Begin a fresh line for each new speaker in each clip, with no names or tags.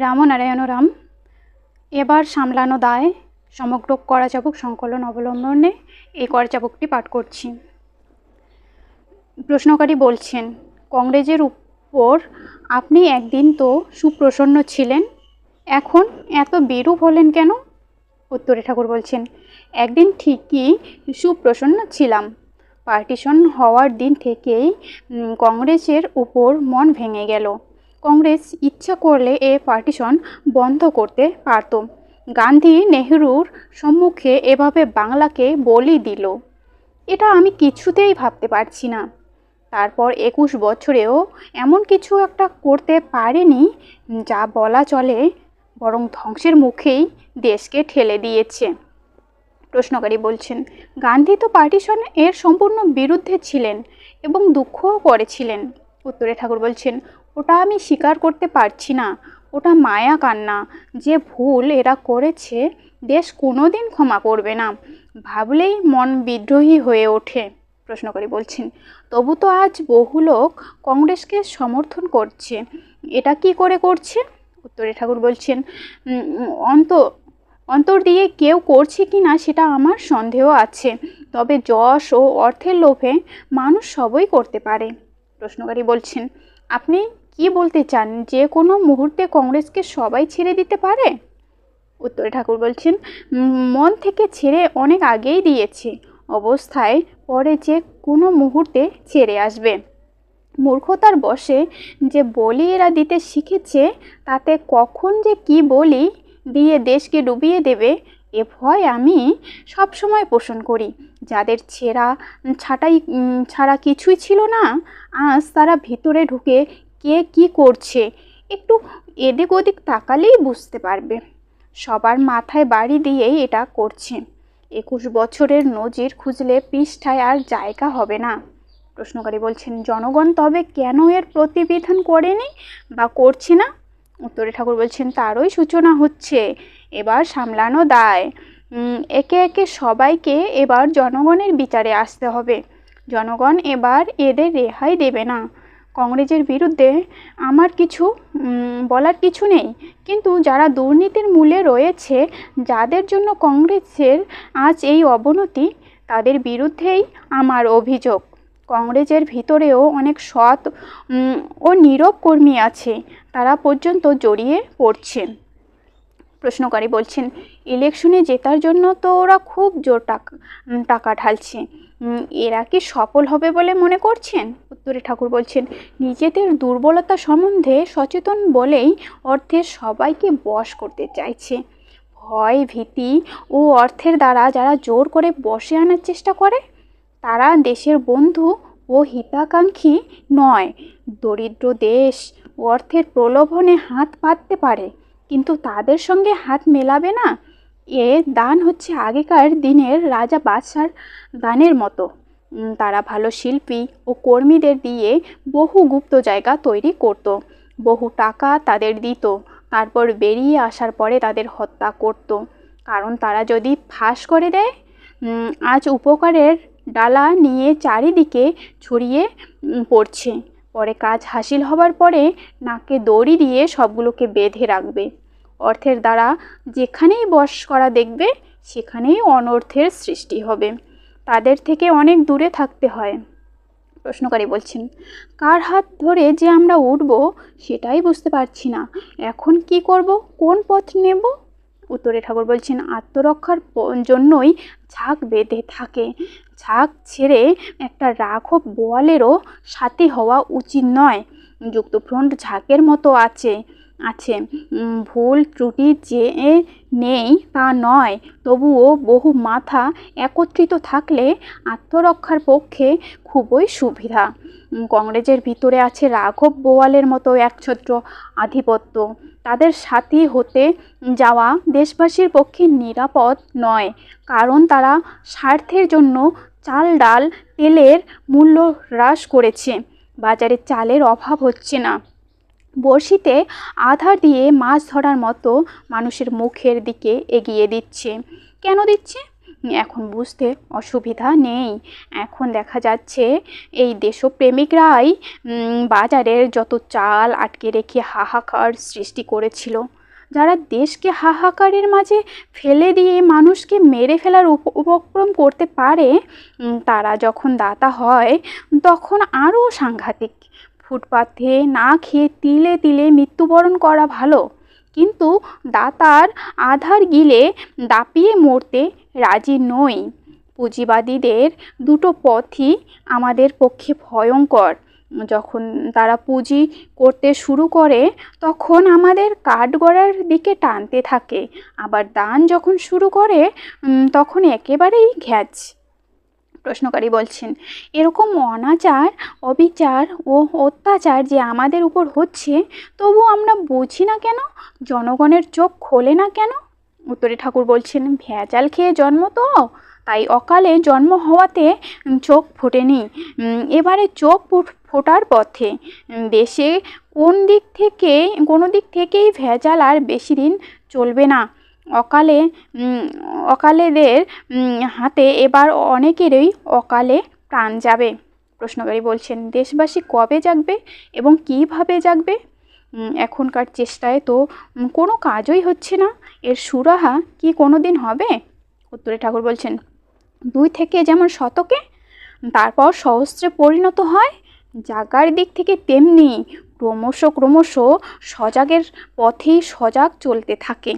রামনারায়ণ রাম। এবার সামলানো দায়, সমগ্র করাচাবক সংকলন অবলম্বনে এই করাচাবকটি পাঠ করছি। প্রশ্নকারী বলছেন, কংগ্রেসের উপর আপনি একদিন তো সুপ্রসন্ন ছিলেন, এখন এত বিরূপ হলেন কেন? উত্তরে ঠাকুর বলছেন, একদিন ঠিকই সুপ্রসন্ন ছিলাম। পার্টিশন হওয়ার দিন থেকেই কংগ্রেসের উপর মন ভেঙে গেল। কংগ্রেস ইচ্ছা করলে এ পার্টিশন বন্ধ করতে পারত। গান্ধী নেহরুর সম্মুখে এভাবে বাংলাকে বলি দিল। এটা আমি কিছুতেই ভাবতে পারছি না। তারপর একুশ বছরেও এমন কিছু একটা করতে পারেনি যা বলা চলে বরং ধ্বংসের মুখেই দেশকে ঠেলে দিয়েছে। প্রশ্নকারী বলছেন, গান্ধী তো পার্টিশন এর সম্পূর্ণ বিরুদ্ধে ছিলেন এবং দুঃখও করেছিলেন। উত্তরে ঠাকুর বলছেন ওটা আমি স্বীকার করতে পারছি না। ওটা মায়া কান্না। যে ভুল এরা করেছে, দেশ কোনোদিন ক্ষমা করবে না। ভাবলেই মন বিদ্রোহী হয়ে ওঠে প্রশ্নকারী বলছেন। তবু তো আজ বহু লোক কংগ্রেসকে সমর্থন করছে। এটা কি করে করছে? উত্তরে ঠাকুর বলছেন অন্ত, অন্তর দিয়ে কেউ করছে কি না সেটা আমার সন্দেহ আছে। তবে যশ ও অর্থের লোভে মানুষ সবই করতে পারে। প্রশ্নকারী বলছেন, আপনি বলতে চান? যে কোনো মুহূর্তে কংগ্রেসকে সবাই ছেড়ে দিতে পারে? উত্তরে ঠাকুর বলছেন, মন থেকে ছেড়ে অনেক আগেই দিয়েছে। অবস্থায় পরে যে কোনো মুহূর্তে ছেড়ে আসবে। মূর্খতার বসে যে বলি এরা দিতে শিখেছে, তাতে কখন যে কি বলি দিয়ে দেশকে ডুবিয়ে দেবে, এ ভয় আমি সব সময় পোষণ করি। যাদের ছেঁড়া, ছাটাই ছাড়া কিছুই ছিল না, আজ তারা ভিতরে ঢুকে কে কি করছে, একটু এদিক ওদিক তাকালেই বুঝতে পারবে। সবার মাথায় বাড়ি দিয়েই এটা করছে। একুশ বছরের নজির খুঁজলে পৃষ্ঠায় আর জায়গা হবে না। প্রশ্নকারী বলছেন, জনগণ তবে কেন এর প্রতিবিধান করেনি বা করছে না? উত্তরে ঠাকুর বলছেন, তারই সূচনা হচ্ছে, এবার সামলানো দায়। একে একে সবাইকে এবার জনগণের বিচারে আসতে হবে। জনগণ এবার এদের রেহাই দেবে না। কংগ্রেসের বিরুদ্ধে আমার কিছু বলার কিছু নেই। কিন্তু যারা দুর্নীতির মূলে রয়েছে, যাদের জন্য কংগ্রেসের আজ এই অবনতি, তাদের বিরুদ্ধেই আমার অভিযোগ। কংগ্রেসের ভিতরেও অনেক সৎ ও নীরব কর্মী আছে। তারা পর্যন্ত জড়িয়ে পড়ছে প্রশ্নকারী বলছেন, ইলেকশনে জেতার জন্য তো ওরা খুব জোর টাকা টাকা ঢালছে। এরা কি সফল হবে বলে মনে করছেন? উত্তরে ঠাকুর বলছেন, নিজেদের দুর্বলতা সম্বন্ধে সচেতন বলেই অর্থের সবাইকে বশ করতে চাইছে। ভয়, ভীতি ও অর্থের দ্বারা যারা জোর করে বসে আনার চেষ্টা করে, তারা দেশের বন্ধু ও হিতাকাঙ্ক্ষী নয়। দরিদ্র দেশ অর্থের প্রলোভনে হাত পাততে পারে, কিন্তু তাদের সঙ্গে হাত মেলাবে না। এ দান হচ্ছে আগেকার দিনের রাজা বাদশার দানের মতো। তারা ভালো শিল্পী ও কর্মীদের দিয়ে বহু গুপ্ত জায়গা তৈরি করত। বহু টাকা তাদের দিত। তারপর বেরিয়ে আসার পরে তাদের হত্যা করত। কারণ তারা যদি ফাঁস করে দেয় আজ উপকারের ডালা নিয়ে চারিদিকে ছড়িয়ে পড়ছে। পরে কাজ হাসিল হবার পরে নাকে দড়ি দিয়ে সবগুলোকে বেঁধে রাখবে। অর্থের দ্বারা যেখানেই বস করা দেখবে, সেখানেই অনর্থের সৃষ্টি হবে। তাদের থেকে অনেক দূরে থাকতে হয়। প্রশ্নকারী বলছেন, কার হাত ধরে যে আমরা উঠব, সেটাই বুঝতে পারছি না। এখন কি করব? কোন পথ নেব? উত্তরে ঠাকুর বলছেন, আত্মরক্ষার জন্যই ঝাঁক বেঁধে থাকে। ঝাঁক ছেড়ে একটা রাঘব বোয়ালেরও সাথী হওয়া উচিত নয়। যুক্তফ্রন্ট ঝাঁকের মতো আছে। আছে। ভুল ত্রুটি যে নেই তা নয়, তবুও বহু মাথা একত্রিত থাকলে আত্মরক্ষার পক্ষে খুবই সুবিধা। কংগ্রেসের ভিতরে আছে রাঘব বোয়ালের মতো একছত্র আধিপত্য। তাদের সাথী হতে যাওয়া দেশবাসীর পক্ষে নিরাপদ নয়, কারণ তারা স্বার্থের জন্য চাল, ডাল, তেলের মূল্য হ্রাস করেছে। বাজারে চালের অভাব হচ্ছে না। বড়শিতে আধার দিয়ে মাছ ধরার মতো মানুষের মুখের দিকে এগিয়ে দিচ্ছে। কেন দিচ্ছে? এখন বুঝতে অসুবিধা নেই। এখন দেখা যাচ্ছে এই দেশপ্রেমিকরাই বাজারের যত চাল আটকে রেখে হাহাকার সৃষ্টি করেছিল। যারা দেশকে হাহাকারের মাঝে ফেলে দিয়ে মানুষকে মেরে ফেলার উপ- উপক্রম করতে পারে তারা যখন দাতা হয়, তখন আরও সাংঘাতিক ফুটপাথে না খেয়ে তিলে তিলে মৃত্যুবরণ করা ভালো। কিন্তু দাতার আধার গিলে দাপিয়ে মরতে রাজি নই। পুঁজিবাদীদের দুটো পথই আমাদের পক্ষে ভয়ঙ্কর। যখন তারা পুঁজি করতে শুরু করে, তখন আমাদের কাঠগড়ার দিকে টানতে থাকে। আবার দান যখন শুরু করে তখন একেবারেই ঘ্যাচ। প্রশ্নকারী বলছেন, এরকম অনাচার, অবিচার ও অত্যাচার যে আমাদের উপর হচ্ছে, তবু আমরা বুঝি না কেন? জনগণের চোখ খোলে না কেন? উত্তরে ঠাকুর বলছেন, ভেজাল খেয়ে জন্ম তো, তাই অকালে জন্ম হওয়াতে চোখ ফোটেনি। এবারে চোখ ফোট- ফোটার পথে। দেশে কোন দিক থেকে, কোনো দিক থেকেই ভেজাল আর বেশি দিন চলবে না। অকালে অকালেদের হাতে এবার অনেকেরই অকালে প্রাণ যাবে। প্রশ্নকারী বলছেন, দেশবাসী কবে জাগবে এবং কীভাবে জাগবে? এখনকার চেষ্টায় তো কোনো কাজই হচ্ছে না। এর সুরাহা কি কোনো দিন হবে? উত্তরে ঠাকুর বলছেন, দুই থেকে যেমন শতকে, তারপর সহস্রে পরিণত হয়, জাগার দিক থেকে তেমনি ক্রমশ ক্রমশ সজাগের পথেই সজাগ চলতে থাকে।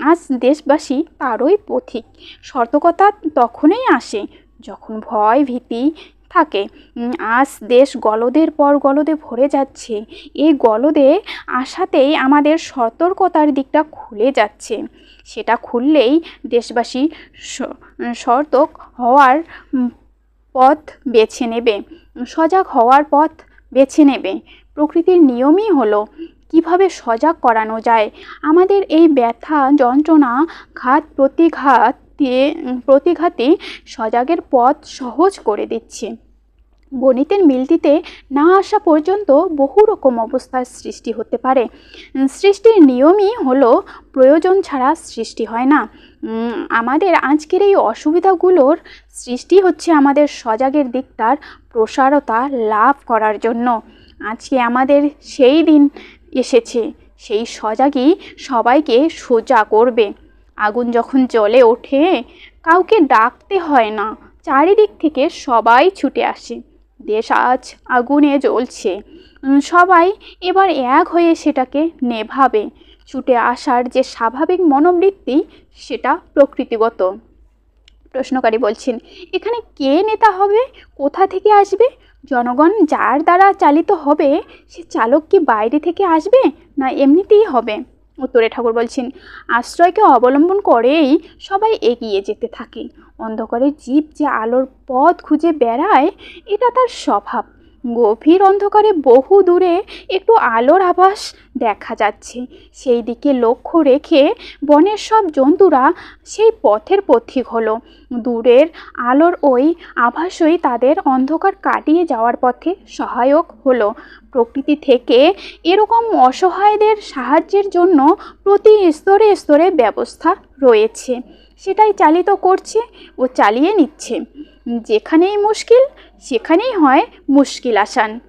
আজ দেশবাসী তারই পথিক। সতর্কতা তখনই আসে যখন ভয় ভীতি থাকে। আজ দেশ গলদের পর গলদে ভরে যাচ্ছে। এই গলদে আসাতেই আমাদের সতর্কতার দিকটা খুলে যাচ্ছে। সেটা খুললেই দেশবাসী স- সতর্ক হওয়ার পথ বেছে নেবে। সজাগ হওয়ার পথ বেছে নেবে। প্রকৃতির নিয়মই হলো কীভাবে সজাগ করানো যায়। আমাদের এই ব্যথা, যন্ত্রণা, ঘাত, প্রতিঘাত দিয়ে প্রতিঘাতে সজাগের পথ সহজ করে দিচ্ছে। গণিতের মিলটিতে না আসা পর্যন্ত বহু রকম অবস্থার সৃষ্টি হতে পারে। সৃষ্টির নিয়মই হলো প্রয়োজন ছাড়া সৃষ্টি হয় না। আমাদের আজকের এই অসুবিধাগুলোর সৃষ্টি হচ্ছে আমাদের সজাগের দিকটার প্রসারতা লাভ করার জন্য। আজকে আমাদের সেই দিন এসেছে। সেই সজাগই সবাইকে সোজা করবে। আগুন যখন জলে ওঠে, কাউকে ডাকতে হয় না। চারিদিক থেকে সবাই ছুটে আসে। দেশ আজ আগুনে জ্বলছে। সবাই এবার এক হয়ে সেটাকে নেভাবে। ছুটে আসার যে স্বাভাবিক মনোবৃত্তি, সেটা প্রকৃতিগত। প্রশ্নকারী বলছেন, এখানে কে নেতা হবে? কোথা থেকে আসবে? জনগণ যার দ্বারা চালিত হবে, সে চালক কি বাইরে থেকে আসবে না এমনিতেই হবে? উত্তরে ঠাকুর বলছেন, আশ্রয়কে অবলম্বন করেই সবাই এগিয়ে যেতে থাকে। অন্ধকারে জীব যে আলোর পথ খুঁজে বেড়ায়, এটা তার স্বভাব। গভীর অন্ধকারে বহু দূরে একটু আলোর আভাস দেখা যাচ্ছে। সেই দিকে লক্ষ্য রেখে বনের সব জন্তুরা সেই পথের পথিক হলো। দূরের আলোর ওই আভাসই তাদের অন্ধকার কাটিয়ে যাওয়ার পথে সহায়ক হলো। প্রকৃতি থেকে এরকম অসহায়দের সাহায্যের জন্য প্রতি স্তরে স্তরে ব্যবস্থা রয়েছে। সেটাই চালিত করছে ও চালিয়ে নিচ্ছে। যেখানেই মুশকিল সেখানেই হয় মুশকিল আসান।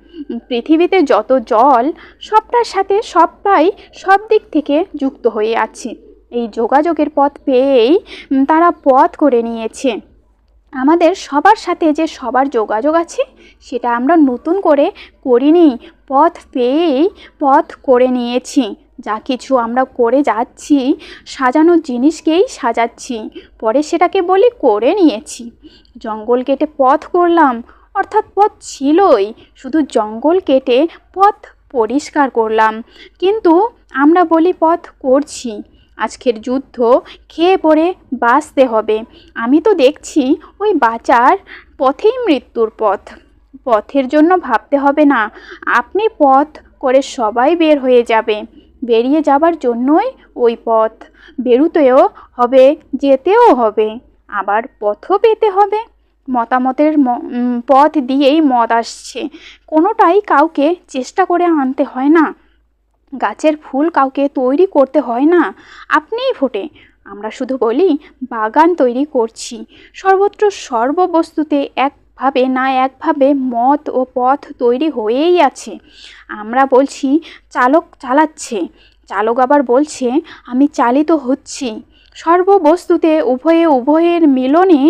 পৃথিবীতে যত জল, সবটার সাথে সবটাই সব দিক থেকে যুক্ত হয়ে আছে। এই যোগাযোগের পথ পেয়েই তারা পথ করে নিয়েছে। আমাদের সবার সাথে যে সবার যোগাযোগ আছে, সেটা আমরা নতুন করে করিনি, পথ পেয়েই পথ করে নিয়েছি। যা কিছু আমরা করে যাচ্ছি, সাজানো জিনিসকেই সাজাচ্ছি, পরে সেটাকে বলি করে নিয়েছি। জঙ্গল কেটে পথ করলাম অর্থাৎ পথ ছিলই। শুধু জঙ্গল কেটে পথ পরিষ্কার করলাম। কিন্তু আমরা বলি পথ করছি। আজকের যুদ্ধ খেয়ে পড়ে বাঁচতে হবে। আমি তো দেখছি ওই বাঁচার পথেই মৃত্যুর পথ। পথের জন্য ভাবতে হবে না। আপনি পথ করে সবাই বের হয়ে যাবে। বেরিয়ে যাবার জন্যই ওই পথ। বেরুতেও হবে, যেতেও হবে। আবার পথও পেতে হবে। মতামতের পথ দিয়েই মত আসছে। কোনোটাই কাউকে চেষ্টা করে আনতে হয় না। গাছের ফুল কাউকে তৈরি করতে হয় না। আপনিই ফোটে আমরা শুধু বলি, বাগান তৈরি করছি। সর্বত্র সর্ববস্তুতে একভাবে না একভাবে মত ও পথ তৈরি হয়েই আছে। আমরা বলছি, চালক চালাচ্ছে। চালক আবার বলছে, আমি চালিত হচ্ছি। সর্ববস্তুতে উভয়ে উভয়ের মিলনে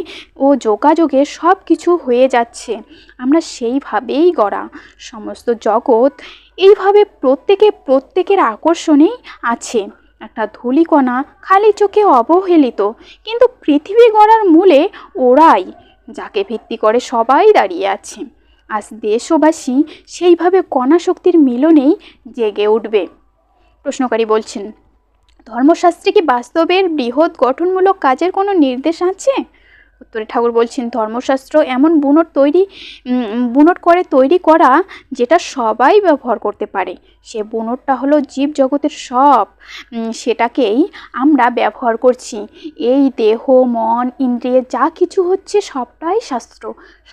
ও যোগাযোগে সব কিছু হয়ে যাচ্ছে। আমরা সেইভাবেই গড়া। সমস্ত জগৎ এইভাবে প্রত্যেকে প্রত্যেকের আকর্ষণেই আছে। একটা ধূলিকণা খালি চোখে অবহেলিত, কিন্তু পৃথিবী গড়ার মূলে ওরাই, যাকে ভিত্তি করে সবাই দাঁড়িয়ে আছে। আজ দেশবাসী সেইভাবে কণা শক্তির মিলনেই জেগে উঠবে। প্রশ্নকারী বলছেন ধর্মশাস্ত্রে কি বাস্তবের বৃহৎ গঠনমূলক কাজের কোনো নির্দেশ আছে? উত্তরে ঠাকুর বলছেন, ধর্মশাস্ত্র এমন বুনট তৈরি বুনট করে তৈরি করা যেটা সবাই ব্যবহার করতে পারে। সে বুনটটা হলো জীব জগতের সব সেটাকেই আমরা ব্যবহার করছি। এই দেহ, মন, ইন্দ্রিয় যা কিছু হচ্ছে সবটাই শাস্ত্র।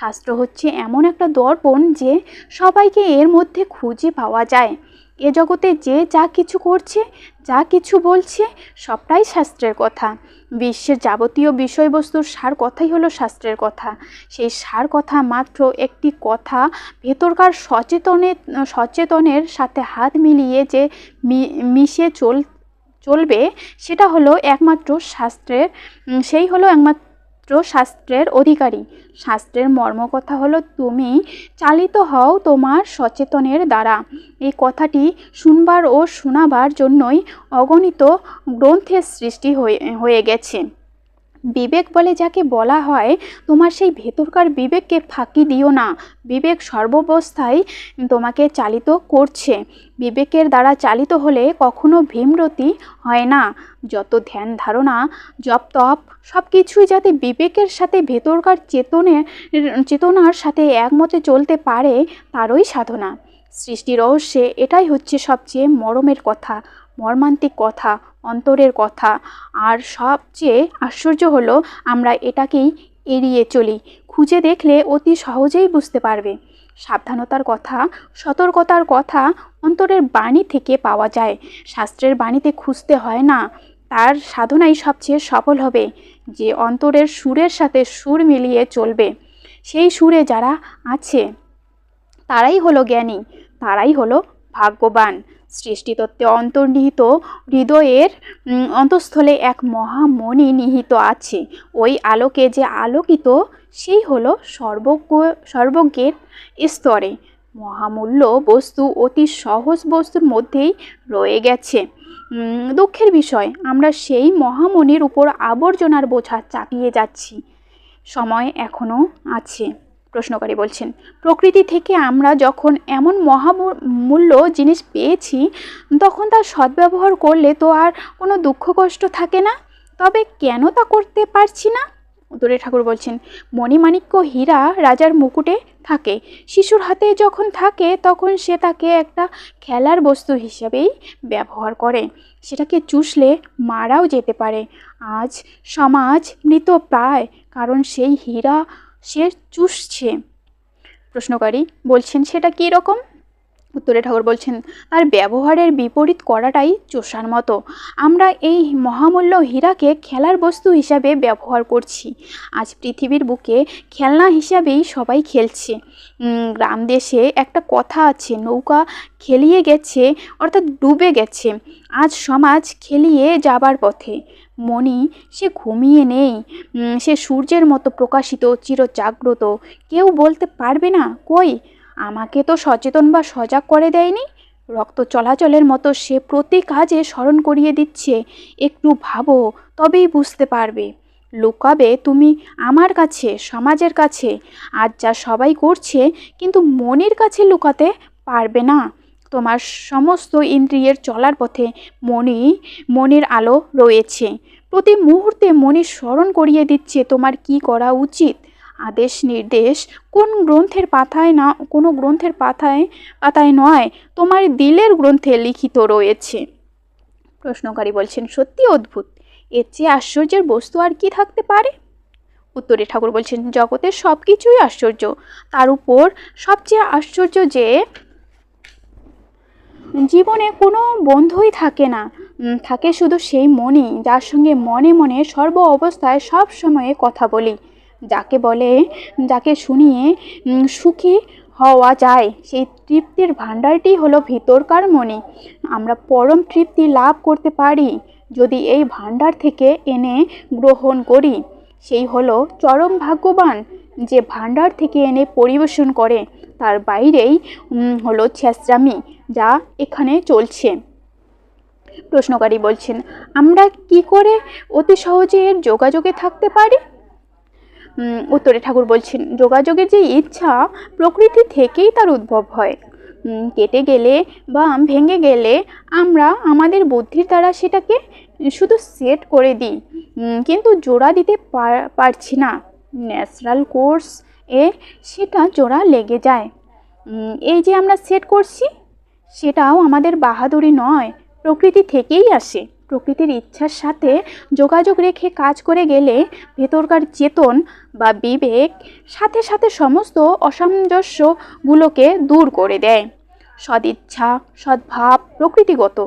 শাস্ত্র হচ্ছে এমন একটা দর্পণ যে সবাইকে এর মধ্যে খুঁজে পাওয়া যায়। এ জগতে যে যা কিছু করছে, যা কিছু বলছে, সবটাই শাস্ত্রের কথা। বিশ্বের যাবতীয় বিষয়বস্তুর সার কথাই হলো শাস্ত্রের কথা। সেই সার কথা মাত্র একটি কথা ভেতরকার সচেতনের সচেতনের সাথে হাত মিলিয়ে যে মিশে চল, চলবে, সেটা হলো একমাত্র শাস্ত্রের সেই হলো একমাত্র শাস্ত্রের অধিকারী। শাস্ত্রের মর্মকথা হলো, তুমি চালিত হও তোমার সচেতনের দ্বারা। এই কথাটি শুনবার ও শোনাবার জন্যই অগণিত গ্রন্থের সৃষ্টি হয়ে হয়ে গেছে। বিবেক বলে যাকে বলা হয়, তোমার সেই ভেতরকার বিবেককে ফাঁকি দিও না। বিবেক সর্বাবস্থায় তোমাকে চালিত করছে। বিবেকের দ্বারা চালিত হলে কখনো ভীমরতি হয় না। যত ধ্যান ধারণা, জপ তপ সব কিছুই যাতে বিবেকের সাথে ভেতরকার চেতনের, চেতনার সাথে একমতে চলতে পারে, তারই সাধনা। সৃষ্টি রহস্যে এটাই হচ্ছে সবচেয়ে মরমের কথা, মর্মান্তিক কথা, অন্তরের কথা। আর সবচেয়ে আশ্চর্য হলো, আমরা এটাকেই এড়িয়ে চলি। খুঁজে দেখলে অতি সহজেই বুঝতে পারবে। সাবধানতার কথা, সতর্কতার কথা অন্তরের বাণী থেকে পাওয়া যায়। শাস্ত্রের বাণীতে খুঁজতে হয় না, তার সাধনাই সবচেয়ে সফল হবে, যে অন্তরের সুরের সাথে সুর মিলিয়ে চলবে। সেই সুরে যারা আছে, তারাই হলো জ্ঞানী। তারাই হলো ভাগ্যবান। সৃষ্টিতত্ত্বে অন্তর্নিহিত হৃদয়ের অন্তঃস্থলে এক মহামণি নিহিত আছে। ওই আলোকে যে আলোকিত, সেই হলো সর্বজ্ঞ, সর্বজ্ঞের স্তরে। মহামূল্য বস্তু অতি সহজ বস্তুর মধ্যেই রয়ে গেছে। দুঃখের বিষয়, আমরা সেই মহামণির উপর আবর্জনার বোঝা চাপিয়ে যাচ্ছি। সময় এখনও আছে। প্রশ্নকারী বলছেন, প্রকৃতি থেকে আমরা যখন এমন মহামূল্য জিনিস পেয়েছি, তখন তার সদ্ব্যবহার করলে তো আর কোনো দুঃখ কষ্ট থাকে না? তবে কেন তা করতে পারছি না? উত্তরে ঠাকুর বলছেন, মণিমাণিক্য হীরা রাজার মুকুটে থাকে। শিশুর হাতে যখন থাকে, তখন সে তাকে একটা খেলার বস্তু হিসেবেই ব্যবহার করে। সেটাকে চুষলে মারাও যেতে পারে। আজ সমাজ মৃত প্রায়, কারণ সেই হীরা সে চুষছে। প্রশ্নকারী বলছেন, সেটা কী রকম উত্তরে ঠাকুর বলছেন তার ব্যবহারের বিপরীত করাটাই চোষার মতো। আমরা এই মহামূল্য হীরাকে খেলার বস্তু হিসাবে ব্যবহার করছি। আজ পৃথিবীর বুকে খেলনা হিসাবেই সবাই খেলছে। গ্রাম দেশে একটা কথা আছে, নৌকা খেলিয়ে গেছে, অর্থাৎ ডুবে গেছে। আজ সমাজ খেলিয়ে যাবার পথে। মণি, সে ঘুমিয়ে নেই। সে সূর্যের মতো প্রকাশিত, চিরজাগ্রত। কেউ বলতে পারবে না, কই? আমাকে তো সচেতন বা সজাগ করে দেয়নি? রক্ত চলাচলের মতো সে প্রতি কাজে স্মরণ করিয়ে দিচ্ছে। একটু ভাবো, তবেই বুঝতে পারবে। লুকাবে তুমি আমার কাছে, সমাজের কাছে। আজ যা সবাই করছে, কিন্তু মনির কাছে লুকাতে পারবে না। তোমার সমস্ত ইন্দ্রিয়ের চলার পথে মনি মনের আলো রয়েছে। প্রতি মুহূর্তে মনি স্মরণ করিয়ে দিচ্ছে, তোমার কি করা উচিত? আদেশ, নির্দেশ, কোন গ্রন্থের পাতায় না, কোনো গ্রন্থের পাতায় পাতায় নয়, তোমার দিলের গ্রন্থে লিখিত রয়েছে। প্রশ্নকারী বলছেন, সত্যি অদ্ভুত। এর চেয়ে আশ্চর্যের বস্তু আর কি থাকতে পারে? উত্তরে ঠাকুর বলছেন, জগতের সব কিছুই আশ্চর্য। তার উপর সবচেয়ে আশ্চর্য যে জীবনে কোনো বন্ধুই থাকে না। থাকে শুধু সেই মনই যার সঙ্গে মনে মনে সর্ব অবস্থায় সব সময়ে কথা বলি। যাকে বলে, যাকে শুনিয়ে সুখী হওয়া যায়। সেই তৃপ্তির ভাণ্ডারটি হলো ভিতরকার মনে আমরা পরম তৃপ্তি লাভ করতে পারি যদি এই ভাণ্ডার থেকে এনে গ্রহণ করি। সেই হলো চরম ভাগ্যবান যে ভাণ্ডার থেকে এনে পরিবেশন করে। তার বাইরেই হলো ছেঁচড়ামি যা এখানে চলছে। প্রশ্নকারী বলছেন, আমরা কি করে অতি সহজে এর যোগাযোগে থাকতে পারি? উত্তরে ঠাকুর বলছেন, যোগাযোগের যে ইচ্ছা প্রকৃতি থেকেই তার উদ্ভব হয়। কেটে গেলে বা ভেঙে গেলে আমরা আমাদের বুদ্ধির দ্বারা সেটাকে শুধু সেট করে দিই। কিন্তু জোড়া দিতে পার- পারছি না। ন্যাচারাল কোর্স এ সেটা জোড়া লেগে যায়। এই যে আমরা সেট করছি, সেটাও আমাদের বাহাদুরি নয়, প্রকৃতি থেকেই আসে। প্রকৃতির ইচ্ছার সাথে যোগাযোগ রেখে কাজ করে গেলে ভেতরকার চেতন বা বিবেক সাথে সাথে সমস্ত অসামঞ্জস্যগুলোকে দূর করে দেয়। সদিচ্ছা, সদ্ভাব প্রকৃতিগত।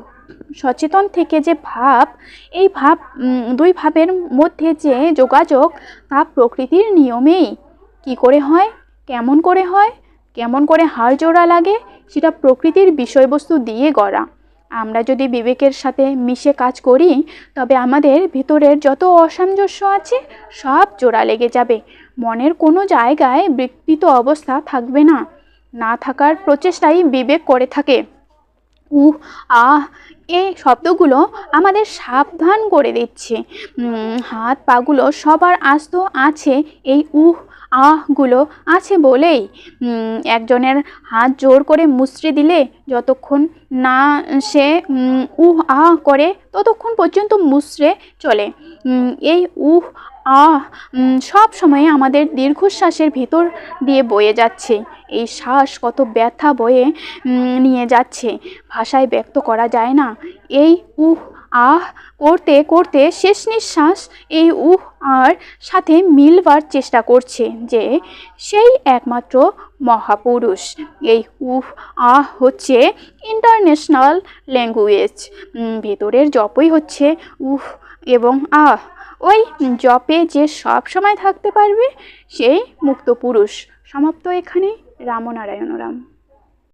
সচেতন থেকে যে ভাব, এই ভাব দুই ভাবের মধ্যে যে যোগাযোগ, তা প্রকৃতির নিয়মেই। কি করে হয়, কেমন করে হয়, কেমন করে হাড় জোড়া লাগে, সেটা প্রকৃতির বিষয়বস্তু দিয়ে গড়া। আমরা যদি বিবেকের সাথে মিশে কাজ করি, তবে আমাদের ভিতরের যত অসামঞ্জস্য আছে, সব জোড়া লেগে যাবে। মনের কোনো জায়গায় বিকৃত অবস্থা থাকবে না। না থাকার প্রচেষ্টাই বিবেক করে থাকে। উহ, আহ এই শব্দগুলো আমাদের সাবধান করে দিচ্ছে। হাত পাগুলো সবার আস্ত আছে, এই উহ, আহগুলো আছে বলেই। একজনের হাত জোর করে মুচড়ে দিলে যতক্ষণ না সে উহ, আহ করে, ততক্ষণ পর্যন্ত মুচড়ে চলে। এই উহ আহ সব সময় আমাদের দীর্ঘশ্বাসের ভিতর দিয়ে বয়ে যাচ্ছে। এই শ্বাস কত ব্যথা বয়ে নিয়ে যাচ্ছে। ভাষায় ব্যক্ত করা যায় না। এই উহ, আহ, করতে করতে শেষ নিঃশ্বাস এই উহ, আর সাথে মিলবার চেষ্টা করছে যে সেই একমাত্র মহাপুরুষ। এই উহ, আহ, হচ্ছে ইন্টারন্যাশনাল ল্যাঙ্গুয়েজ ভেতরের জপই হচ্ছে উহ এবং আহ। ওই জপে যে সব সময় থাকতে পারবে সেই মুক্ত পুরুষ। সমাপ্ত এখানে রামনারায়ণ রাম।